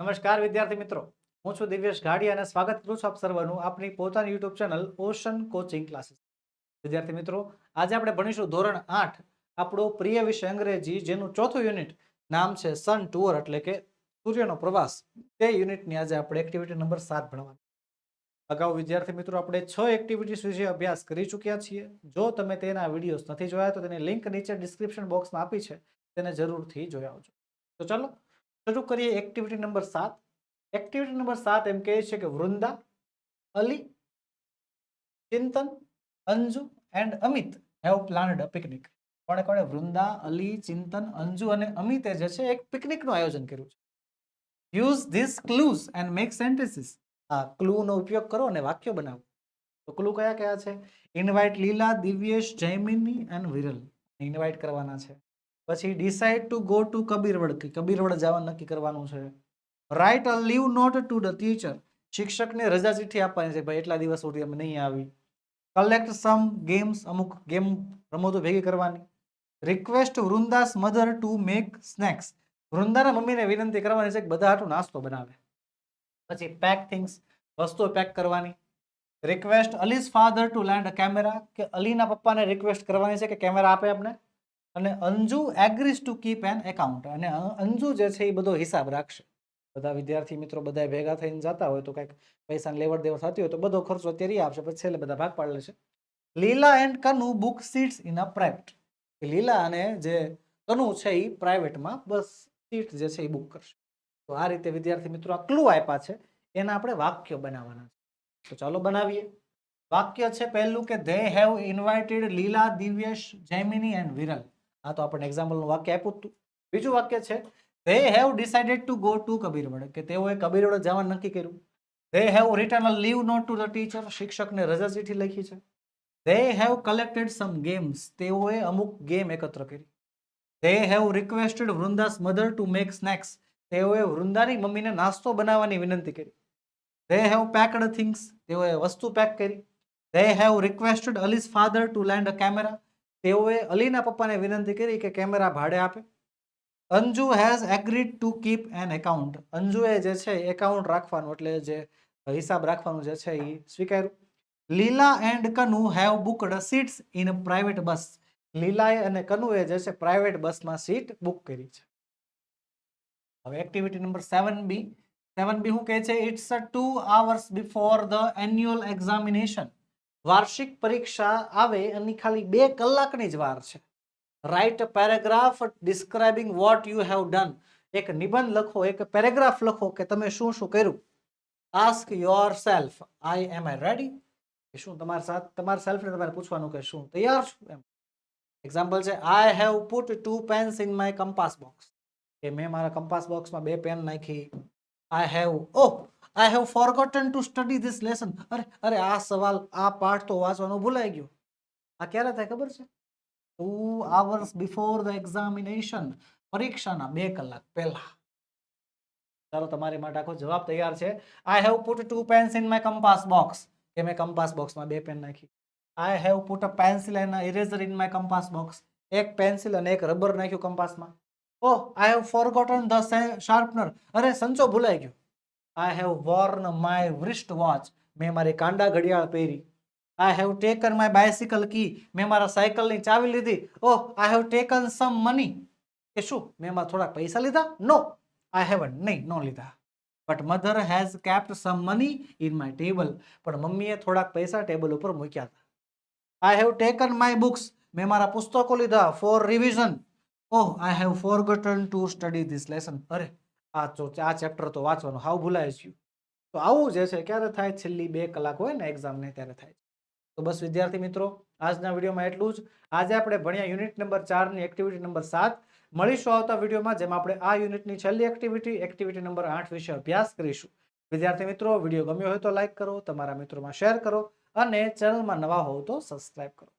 નમસ્કાર, વિદ્યાર્થી મિત્રો. હું છું દિવ્યેશ ઘાડી અને સ્વાગત કરું છું આપ સર્વનું આપની પોતાની YouTube channel ocean coaching classes. વિદ્યાર્થી મિત્રો, આજે આપણે ભણીશું ધોરણ આઠ, આપણો પ્રિય વિષય અંગ્રેજી, જેનું ચોથું યુનિટ નામ છે સન ટુઅર એટલે કે સૂર્યનો પ્રવાસ. તે યુનિટની આજે આપણે એક્ટિવિટી નંબર સાત ભણવાની. અગાઉ વિદ્યાર્થી મિત્રો, આપણે છ એક્ટિવિટીઝ વિશે અભ્યાસ કરી ચૂક્યા છીએ. જો તમે તેના વિડીયોઝ નથી જોયા, તો તેની લિંક નીચે ડિસ્ક્રિપ્શન બોક્સમાં આપી છે. તેને જરૂરથી જોઈ આવજો. તો ચલો શરૂ કરીએ એક્ટિવિટી નંબર સાત. એક્ટિવિટી નંબર સાત એમ કહે છે કે Vrunda, Ali, Chintan, Anju and Amit have planned a picnic કોણે કોણે? વૃંદા, અલી, ચિંતન, અંજુ અને અમિતે જે છે એક પિકનિકનું આયોજન કર્યું છે. Use this clues and make sentences આ ક્લૂનો ઉપયોગ કરો અને વાક્યો બનાવો. તો ક્લુ કયા કયા છે? Invite Leela Divyesh Jaimini and Viral invite કરવાના છે. પછી decide to go to Kabirvad કે કબીરવડ જવાનું નક્કી કરવાનું છે. Write a leave note to the teacher શિક્ષકને રજા ચિઠ્ઠી આપવાની છે, ભાઈ, એટલા દિવસ સુધી અમે નહીં આવી. કલેક્ટ સમ ગેમ્સ અમુક ગેમ રમતો ભેગી કરવાની. Request Vrunda's mother to make snacks વૃંદાના મમ્મીને વિનંતી કરવાની છે કે બધા હાટું નાસ્તો બનાવે. પછી પેક થિંગ્સ વસ્તુઓ પેક કરવાની. Request Ali's father to lend a camera કે અલીના પપ્પાને રિક્વેસ્ટ કરવાની છે કે કેમેરા આપે આપણે અને Anju agrees to keep an account અને અંજુ જે છે એ બધો હિસાબ રાખશે. બધા વિદ્યાર્થી મિત્રો બધા ભેગા થઈને જતા હોય તો કંઈક પૈસાની લેવડ દેવડ થતી હોય તો બધો ખર્ચો અત્યારે આપશે, પછી છેલ્લે બધા ભાગ પાડી લેશે. Leela and Kanu book seats in a private Leela અને જે કનુ છે એ પ્રાઇવેટમાં બસ સીટ જે છે એ બુક કરશે. તો આ રીતે વિદ્યાર્થી મિત્રો આ ક્લુ આપ્યા છે. એના આપણે વાક્ય બનાવવાના છે. તો ચાલો બનાવીએ. વાક્ય છે પહેલું કે ધે હેવ ઇન્વાઇટેડ લીલા, દિવ્યેશ, જૈમિની એન્ડ વિરલ. આ તો આપણને એક્ઝામ્પલનું વાક્ય આપ્યું હતું. બીજું વાક્ય છે they have decided to go to Kabirvad. કે તેઓએ કબીરવડ જવાનું નક્કી કર્યું. They have return a leave note to the teacher શિક્ષકને રજા ચીઠી લખી છે. They have collected some games તેઓએ અમુક ગેમ એકત્ર કરી. They have requested Vrunda's mother to make snacks તેઓએ વૃંદાની મમ્મીને નાસ્તો બનાવવાની વિનંતી કરી. ધે હેવ પેકડ થિંગ્સ તેઓએ વસ્તુ પેક કરી. They have requested Ali's father to lend a camera તેઓએ અલીના પપ્પાને વિનંતી કરી કે કેમેરા ભાડે આપે. Anju has agreed to keep an account અંજુએ જે છે એકાઉન્ટ રાખવાનું, એટલે જે હિસાબ રાખવાનું જે છે એ સ્વીકાર્યું. Leela and Kanu have booked seats in private bus લીલાએ અને કનુએ જે છે પ્રાઇવેટ બસમાં સીટ બુક કરી છે. હવે એક્ટિવિટી નંબર સેવન બી સેવન બી શું કહે છે? It's a two hours before the annual examination વાર્ષિક પરીક્ષા આવે, એની ખાલી બે કલાકની જ વાર છે. Write paragraph describing what you have done એક નિબંધ લખો, એક પેરેગ્રાફ લખો કે તમે શું શું કર્યું. Ask yourself I am I ready શું તમારા સાથ, તમારા સેલ્ફને તમારે પૂછવાનું કે શું, તૈયાર છું? એમ. એક્ઝામ્પલ છે I have put two pens in my compass box કે મેં મારા કંપાસ બોક્સમાં બે પેન નાખી. I have oh I have forgotten to study this lesson અરે અરે, આ સવાલ, આ પાઠ તો વાંચવાનો ભૂલાઈ ગયો. આ ક્યારે થાય ખબર છે? Two hours before the examination પરીક્ષાના બે કલાક પહેલા. ચાલો, તમારી માટે આખો જવાબ તૈયાર છે. I have put two pens in my compass box કે મેં કંપાસ બોક્સમાં બે પેન નાખી. I have put a pencil and eraser in my compass box એક પેન્સિલ અને એક રબર નાખ્યું કંપાસમાં ઓહ I have forgotten the sharpener અરે, સંચો ભૂલાઈ ગયો. I have worn my wrist watch મેં મારી કાંડા ઘડિયાળ પહેરી. I have taken my bicycle key મેં મારા સાયકલની ચાવી લીધી. ઓહ I have taken some money કે શું? મેં મારા થોડાક પૈસા લીધા? નો આઈ હેવ નહીં, નો લીધા. But mother has kept some money in my table પણ મમ્મીએ થોડાક પૈસા ટેબલ ઉપર મૂક્યા હતા. I have taken my books મેં મારા પુસ્તકો લીધા for revision oh I have forgotten to study this lesson અરે આ આ ચેપ્ટર તો વાંચવાનું હાવ ભૂલાય ગયું. તો આવું જે છે ક્યારે થાય? છેલ્લી બે કલાક હોય ને એક્ઝામને ત્યારે થાય તો બસ વિદ્યાર્થી મિત્રો, આજના વિડીયોમાં એટલું જ. આજે આપણે ભણ્યા યુનિટ નંબર ચારની એક્ટિવિટી નંબર સાત. મળીશું આવતા વિડીયોમાં, જેમાં આપણે આ યુનિટની છેલ્લી એક્ટિવિટી એક્ટિવિટી નંબર આઠ વિશે અભ્યાસ કરીશું. વિદ્યાર્થી મિત્રો, વીડિયો ગમ્યો હોય તો લાઇક કરો, તમારા મિત્રોમાં શેર કરો અને ચેનલમાં નવા હોવ તો સબસ્ક્રાઇબ કરો.